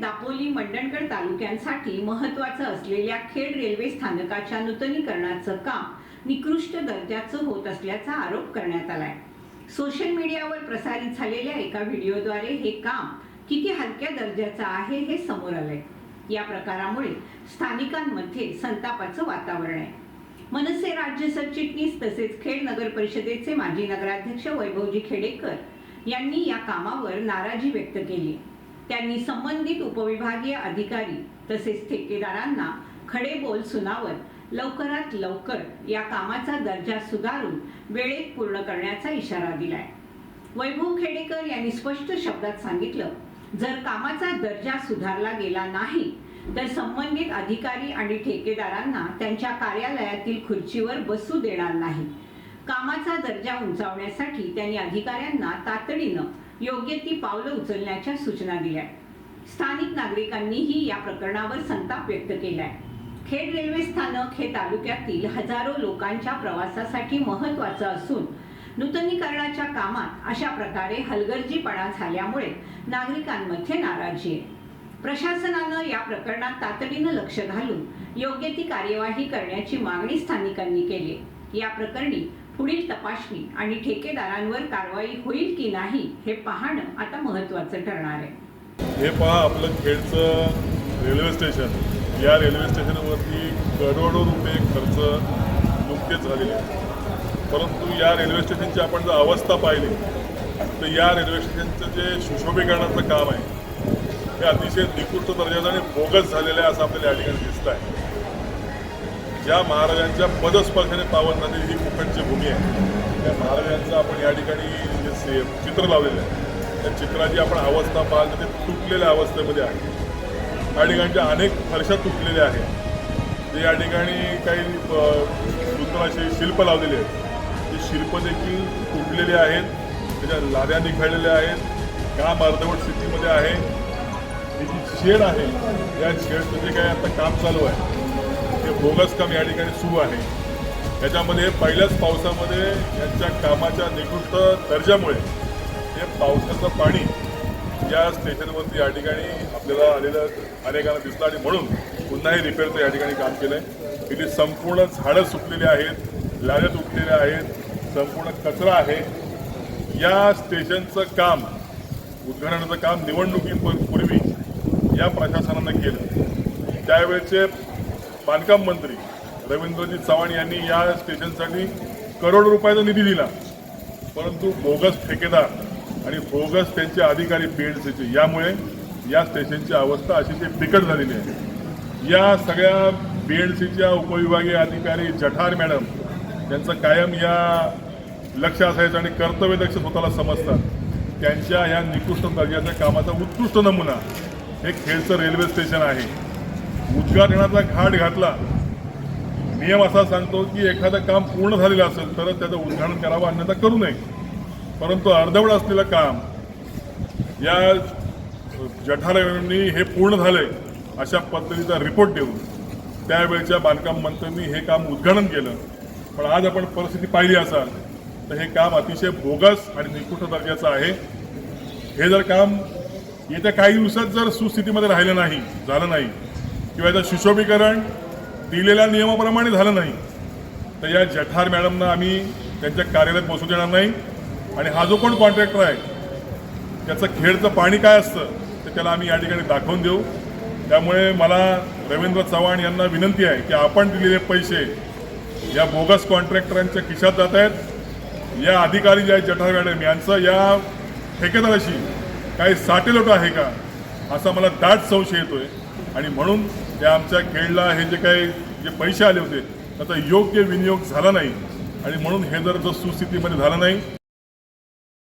दापोली मंडणगड तालुक्यांसाठी महत्वाचं असलेल्या खेड रेल्वे स्थानकाच्या नूतनीकरणाचं काम निकृष्ट दर्जाचं होत असल्याचा आरोप करण्यात आलाय. सोशल मीडियावर प्रसारित झालेल्या एका व्हिडिओद्वारे हे काम किती हलक्या दर्जाचं आहे हे समोर आलंय. या प्रकारामुळे स्थानिकांमध्ये संतापाचं वातावरण आहे. मनसे राज्य सरचिटणीस तसेच खेड नगर परिषदेचे माजी नगराध्यक्ष वैभवजी खेडेकर यांनी या कामावर नाराजी व्यक्त केली त्यांनी संबंधित उपविभागीय अधिकारी तसेच ठेकेदारांना खडे बोल सुनावत लवकरात लवकर या कामाचा दर्जा सुधारून वेळेत पूर्ण करण्याचा इशारा दिलाय. वैभव खेडेकर यांनी स्पष्ट शब्दात सांगितलं जर कामाचा दर्जा सुधारला गेला नाही तर संबंधित अधिकारी आणि ठेकेदारांना त्यांच्या कार्यालयातील खुर्चीवर बसू देणार नाही. कामाचा दर्जा उंचावण्यासाठी त्यांनी अधिकाऱ्यांना तातडीनं योग्य ती पावलं उचलण्याच्या सूचना दिल्या. स्थानिक नागरिकांनीही या प्रकरणावर संताप व्यक्त केलाय. खेड रेल्वे स्थानक हे तालुक्यातील हजारो लोकांच्या प्रवासासाठी महत्वाचं असून नूतनीकरणाच्या कामात अशा प्रकारे हलगर्जीपणा झाल्यामुळे नागरिकांमध्ये नाराजी आहे. प्रशासनानं या प्रकरणात तातडीनं लक्ष घालून योग्य ती कार्यवाही करण्याची मागणी स्थानिकांनी केली. या प्रकरणी पुढील तपासणी आणि ठेकेदारांवर कारवाई होईल की नाही हे पाहणं आता महत्वाचं ठरणार आहे. हे पहा आपलं खेडचं रेल्वे स्टेशन. या रेल्वे स्टेशनवरती करोडो रुपये खर्च नुकतेच झालेले आहे परंतु या रेल्वे स्टेशनची आपण जर अवस्था पाहिली तर या रेल्वे स्टेशनचं जे सुशोभीकरणाचं काम आहे हे अतिशय निकृष्ट दर्जाचं आणि बोगस झालेलं आहे असं आपल्याला या ठिकाणी दिसत आहे ज्या महाराजांच्या पदस्पर्शाने पावन झालेली ही कोकणची भूमी आहे त्या महाराजांचं आपण या ठिकाणी जे से चित्र लावलेलं आहे त्या चित्राची आपण अवस्था पाहाल तर ते तुटलेल्या अवस्थेमध्ये आहे. या ठिकाणच्या अनेक फरशा तुटलेल्या आहेत. जे या ठिकाणी काही अ, असे शिल्प लावलेले आहेत. ते शिल्प देखील तुटलेले आहेत त्याच्या लाद्या निखळलेल्या आहेत काम अर्धवट स्थितीमध्ये आहे. ही जी शेड आहे. या शेडचं जे काही आता काम चालू आहे ते बोगस काम या ठिकाणी सुरू आहे. याच्यामध्ये पहिल्याच पावसामध्ये यांच्या कामाच्या निकृष्ट दर्जामुळे हे पावसाचं पाणी या स्टेशनवरती या ठिकाणी आपल्याला आलेलं अनेकांना दिसलं आणि म्हणून पुन्हा हे रिपेअरचं या ठिकाणी काम केलं आहे इथे संपूर्ण झाडं सुकलेली आहेत लाद्या तुटलेल्या आहेत संपूर्ण कचरा आहे. या स्टेशनचं काम उद्घाटनाचं काम निवडणुकीपूर्वी या प्रशासनानं केलं. त्यावेळेचे बांधकाम मंत्री रवींद्रजी चव्हाण यांनी या स्टेशनसाठी करोड रुपयाचा निधी दिला. परंतु बोगस ठेकेदार आणि बोगस त्यांचे अधिकारी बीएडसीचे यामुळे या स्टेशनची अवस्था अतिशय बिकट झालेली आहे. या सगळ्या बीएडसीच्या उपविभागीय अधिकारी जठार मॅडम यांचं कायम या लक्ष असायचं आणि कर्तव्यदक्ष स्वतःला समजतात. त्यांच्या या निकृष्ट दर्जाच्या कामाचा उत्कृष्ट नमुना हे खेडचं रेल्वे स्टेशन आहे. उद्घाटनाचा घाट घातला. नियम असा सांगतो की एखादं काम पूर्ण झालेलं असेल तरच त्याचं उद्घाटन करावं अन्यथा करू नये. परंतु अर्धवड असलेलं काम या जठारांनी हे पूर्ण झालंय अशा पद्धतीचा रिपोर्ट देऊन त्यावेळच्या बांधकाम मंत्र्यांनी हे काम उद्घाटन केलं. पण आज आपण परिस्थिती पाहिली असाल तर हे काम अतिशय बोगस आणि निकृष्ट दर्जाचं आहे. हे जर काम येत्या काही दिवसात जर सुस्थितीमध्ये राहिलं नाही झालं नाही किंवा याचं सुशोभीकरण दिलेल्या नियमाप्रमाणे झालं नाही तर या जठार मॅडमना आम्ही त्यांच्या कार्यालयात बसू देणार नाही. आणि हा जो कोण कॉन्ट्रॅक्टर आहे त्याचं खेळचं पाणी काय असतं ते त्याला आम्ही या ठिकाणी दाखवून देऊ. त्यामुळे मला रवींद्र चव्हाण यांना विनंती आहे की आपण दिलेले पैसे या बोगस कॉन्ट्रॅक्टरांच्या खिशात जात आहेत. या अधिकारी जे आहेत जठार मॅडम यांचं या ठेकेदाराशी काही साटेलोट आहे का असा मला दाट संशय येतोय. आणि म्हणून ते आमच्या खेळला हे जे काही जे पैसे आले होते त्याचा योग्य विनियोग झाला नाही. आणि म्हणून हे जर जर सुस्थितीमध्ये झालं नाही